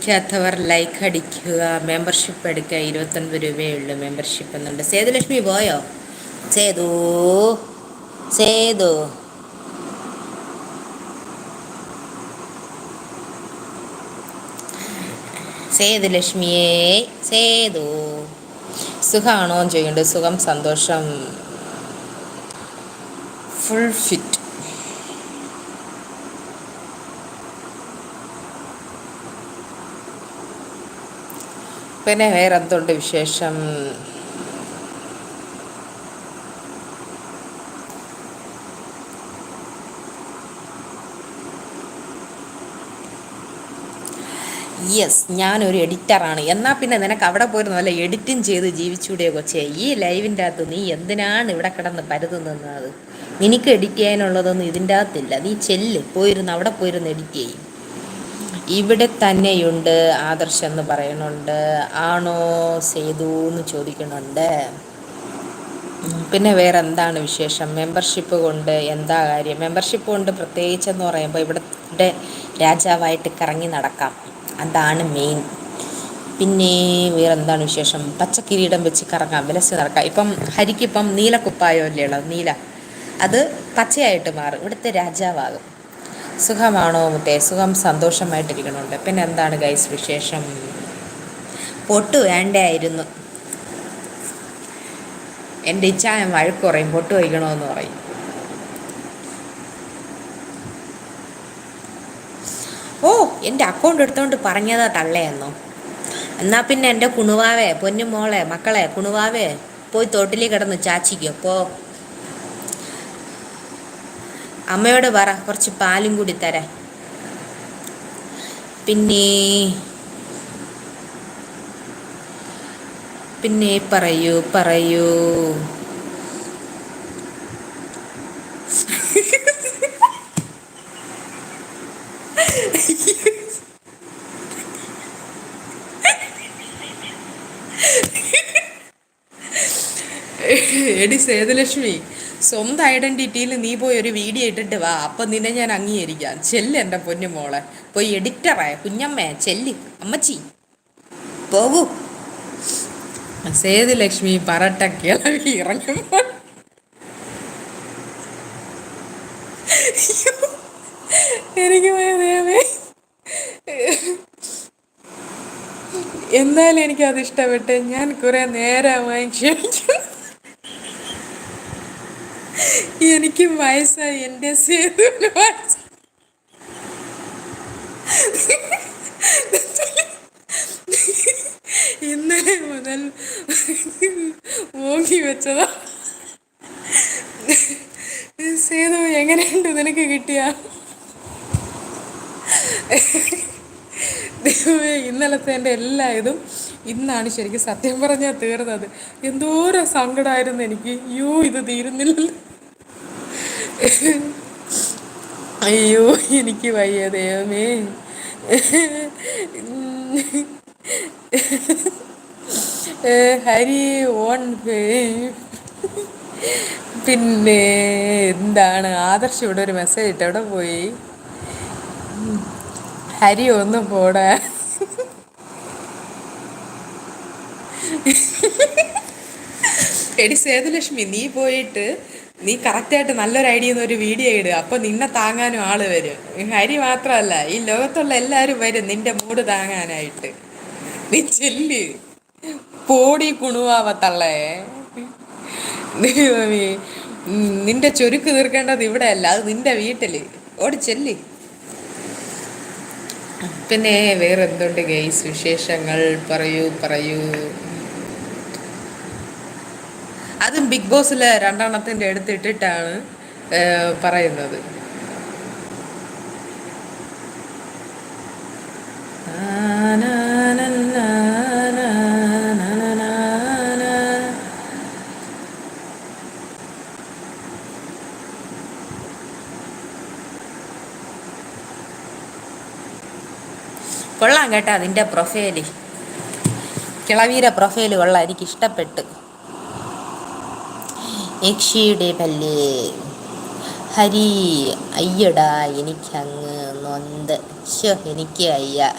അടിക്കാത്തവർ like അടിക്കുക membership എടുക്കുക ഇരുപത്തൊൻപത് രൂപയേ ഉള്ളൂ മെമ്പർഷിപ്പ് എന്നുണ്ട്. സേതുലക്ഷ്മി പോയോ? സേതു സേതു. സേതുലക്ഷ്മിയേ സേതു. സുഖമാണോ ചോദിക്കുന്നുണ്ട്. സുഖം സന്തോഷം. ഫുൾ ഫിറ്റ് പിന്നെ വേറെ എന്തുണ്ട് വിശേഷം? യെസ് ഞാനൊരു എഡിറ്ററാണ് എന്നാൽ പിന്നെ നിനക്ക് അവിടെ പോയിരുന്നു നല്ല എഡിറ്റിംഗ് ചെയ്ത് ജീവിച്ചൂടെ കൊച്ചേ? ഈ ലൈവിന്റെ അകത്ത് നീ എന്തിനാണ് ഇവിടെ കിടന്ന് പരുതുന്നത്? നിനക്ക് എഡിറ്റ് ചെയ്യാനുള്ളതൊന്നും ഇതിന്റെ അകത്തില്ല. നീ ചെല്ല്. പോയിരുന്ന് അവിടെ പോയിരുന്ന് എഡിറ്റ് ചെയ്യും. ഇവിടെ തന്നെയുണ്ട് ആദർശ് എന്ന് പറയുന്നുണ്ട്. ആണോ സേതു എന്ന് ചോദിക്കുന്നുണ്ട്. പിന്നെ വേറെ എന്താണ് വിശേഷം? മെമ്പർഷിപ്പ് കൊണ്ട് എന്താ കാര്യം? മെമ്പർഷിപ്പ് കൊണ്ട് പ്രത്യേകിച്ചെന്ന് പറയുമ്പോൾ ഇവിടെ രാജാവായിട്ട് കറങ്ങി നടക്കാം. അതാണ് മെയിൻ പിന്നെ വേറെ എന്താണ് വിശേഷം? പച്ചക്കിരീടം വെച്ച് കറങ്ങാം വിലസ് നടക്കാം ഇപ്പം ഹരിക്കിപ്പം നീല കുപ്പായോ അല്ലേ ഉള്ളത്? നീല. അത് പച്ചയായിട്ട് മാറും. ഇവിടുത്തെ രാജാവാകും. സുഖമാണോ മുത്തേ? സുഖം സന്തോഷമായിട്ടിരിക്കണുണ്ട്. പിന്നെ എന്താണ് ഗൈസ് വിശേഷം? പൊട്ട് വേണ്ടായിരുന്നു എന്റെ ഇച്ഛായ വഴക്ക് പറയും പൊട്ട് വയ്ക്കണമെന്ന് പറയും. ഓ എന്റെ അക്കൗണ്ട് എടുത്തോണ്ട് പറഞ്ഞതാ തള്ളയെന്നോ എന്നാൽ പിന്നെ എന്റെ കുണുവാവേ പൊന്നുമോളെ മക്കളെ കുണുവാവേ പോയി തോട്ടിലേ കിടന്ന് ചാച്ചിക്കോ പോ. അമ്മയോട് പറ കുറച്ച് പാലും കൂടി തരാൻ. പിന്നെ പിന്നെ പറയൂ പറയൂ. എടി സേതുലക്ഷ്മി സ്വന്തം ഐഡന്റിറ്റിയിൽ നീ പോയി ഒരു വീഡിയോ ഇട്ടിട്ട് വാ. അപ്പം നിന്നെ ഞാൻ അംഗീകരിക്കാം. ചെല്ല് എന്റെ പൊന്നു മോളെ. പോയി എഡിറ്ററായ കുഞ്ഞമ്മേ ചെല്ല്. അമ്മച്ചി. പോകൂ. സേതുലക്ഷ്മി പറട്ട കിളവി ഇറങ്ങുമ്പോൾ. എനിക്ക് എന്നാലും എനിക്കത് ഇഷ്ടപ്പെട്ട് ഞാൻ കുറെ നേരമായി ക്ഷമിക്കും എനിക്ക് വയസ്സായി എന്റെ വയസ്സ് ഇന്നലെ മുതൽ ഓങ്ങി വെച്ചതാ. സേതു എങ്ങനെയുണ്ട് നിനക്ക് കിട്ടിയ? ഇന്നലത്തെ എന്റെ എല്ലാ ഇതും ഇന്നാണ് ശരിക്കും സത്യം പറഞ്ഞാൽ തീർന്നത്. എന്തോരം സങ്കടമായിരുന്നു എനിക്ക്. അയ്യോ ഇത് തീരുന്നില്ലല്ലോ. അയ്യോ എനിക്ക് വയ്യ ദൈവമേ. ഹരി ഓൺ പിന്നെ എന്താണ്? ആദർശ് ഇവിടെ ഒരു മെസ്സേജ് ഇട്ട് എവിടെ പോയി? ഹരി ഒന്ന് പോടാ. എടി സേതുലക്ഷ്മി നീ പോയിട്ട് നീ കറക്റ്റായിട്ട് നല്ലൊരു ഐഡിയ ഒരു വീഡിയോ ഇടുക അപ്പൊ നിന്നെ താങ്ങാനും ആൾ വരും. ഹരി മാത്രമല്ല ഈ ലോകത്തുള്ള എല്ലാരും വരും നിന്റെ മൂഡ് താങ്ങാനായിട്ട്. നീ ചെല്ലി. പോടി കുണുവാവത്തള്ളേ. നിന്റെ ചുരുക്ക് തീർക്കേണ്ടത് ഇവിടെ അല്ല അത് നിന്റെ വീട്ടിൽ. ഓടി ചെല്ലി. പിന്നെ വേറെ എന്തുണ്ട് ഗെയ്സ് വിശേഷങ്ങൾ പറയൂ പറയൂ. അതും ബിഗ് ബോസിലെ രണ്ടെണ്ണത്തിന്റെ അടുത്തിട്ടിട്ടാണ് പറയുന്നത്. കൊള്ളാം കേട്ടോ അതിന്റെ പ്രൊഫൈൽ. കിളവീര പ്രൊഫൈൽ കൊള്ളാം എനിക്ക് ഇഷ്ടപ്പെട്ടു യക്ഷിയുടെ പല്ലേ. ഹരി അയ്യടാ എനിക്കങ്ങ് നൊന്ത്. ശോ എനിക്ക് അയ്യ